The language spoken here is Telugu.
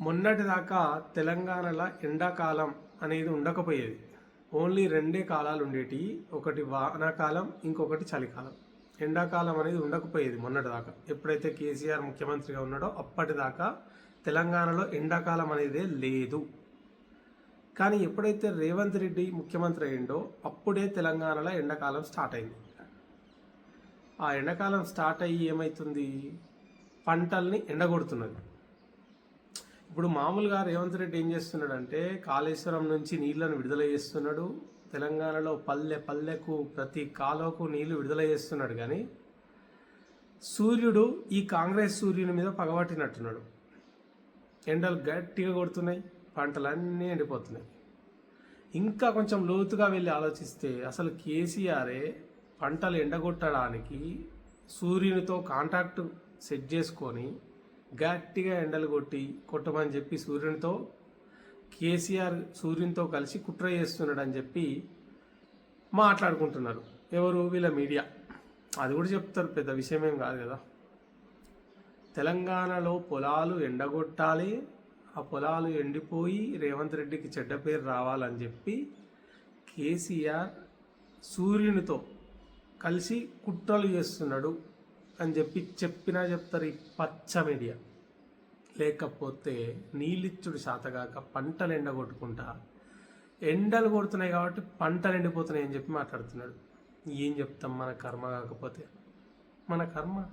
మొన్నటి దాకా తెలంగాణలో ఎండాకాలం అనేది ఉండకపోయేది. ఓన్లీ రెండే కాలాలు ఉండేటి. ఒకటి వానాకాలం ఇంకొకటి చలికాలం. ఎండాకాలం అనేది ఉండకపోయేది మొన్నటి దాకా. ఎప్పుడైతే కేసీఆర్ ముఖ్యమంత్రిగా ఉన్నాడో అప్పటిదాకా తెలంగాణలో ఎండాకాలం అనేదే లేదు. కానీ ఎప్పుడైతే రేవంత్ రెడ్డి ముఖ్యమంత్రి అయిండో అప్పుడే తెలంగాణలో ఎండాకాలం స్టార్ట్ అయింది. ఆ ఎండాకాలం స్టార్ట్ అయ్యి ఏమవుతుంది పంటల్ని ఎండగొడుతున్నది. ఇప్పుడు మామూలుగా రేవంత్ రెడ్డి ఏం చేస్తున్నాడంటే కాళేశ్వరం నుంచి నీళ్ళను విడుదల చేస్తున్నాడు. తెలంగాణలో పల్లె పల్లెకు ప్రతి కాలువకు నీళ్ళు విడుదల చేస్తున్నాడు కానీ సూర్యుడు ఈ కాంగ్రెస్ సూర్యుని మీద పగబట్టినట్టున్నాడు. ఎండలు గట్టిగా కొడుతున్నాయి పంటలన్నీ ఎండిపోతున్నాయి. ఇంకా కొంచెం లోతుగా వెళ్ళి ఆలోచిస్తే అసలు కేసీఆరే పంటలు ఎండగొట్టడానికి సూర్యునితో కాంటాక్ట్ సెట్ చేసుకొని గట్టిగా ఎండలు కొట్టి కొట్టమని చెప్పి సూర్యునితో కేసీఆర్ సూర్యునితో కలిసి కుట్ర చేస్తున్నాడు అని చెప్పి మాట్లాడుకుంటున్నారు. ఎవరు? వీళ్ళ మీడియా. అది కూడా చెప్తారు పెద్ద విషయం ఏం కాదు కదా. తెలంగాణలో పొలాలు ఎండగొట్టాలి ఆ పొలాలు ఎండిపోయి రేవంత్ రెడ్డికి చెడ్డ పేరు రావాలని చెప్పి కేసీఆర్ సూర్యునితో కలిసి కుట్రలు చేస్తున్నాడు. అని చెప్పి చెప్పినా చెప్తారు ఈ పచ్చ మీడియా. లేకపోతే నీళ్ళిచ్చుడు శాతగాక పంటలు ఎండగొట్టుకుంటా. ఎండలు కొడుతున్నాయి కాబట్టి పంటలు ఎండిపోతున్నాయి అని చెప్పి మాట్లాడుతున్నాడు. ఏం చెప్తాం మన కర్మ కాకపోతే? మన కర్మ?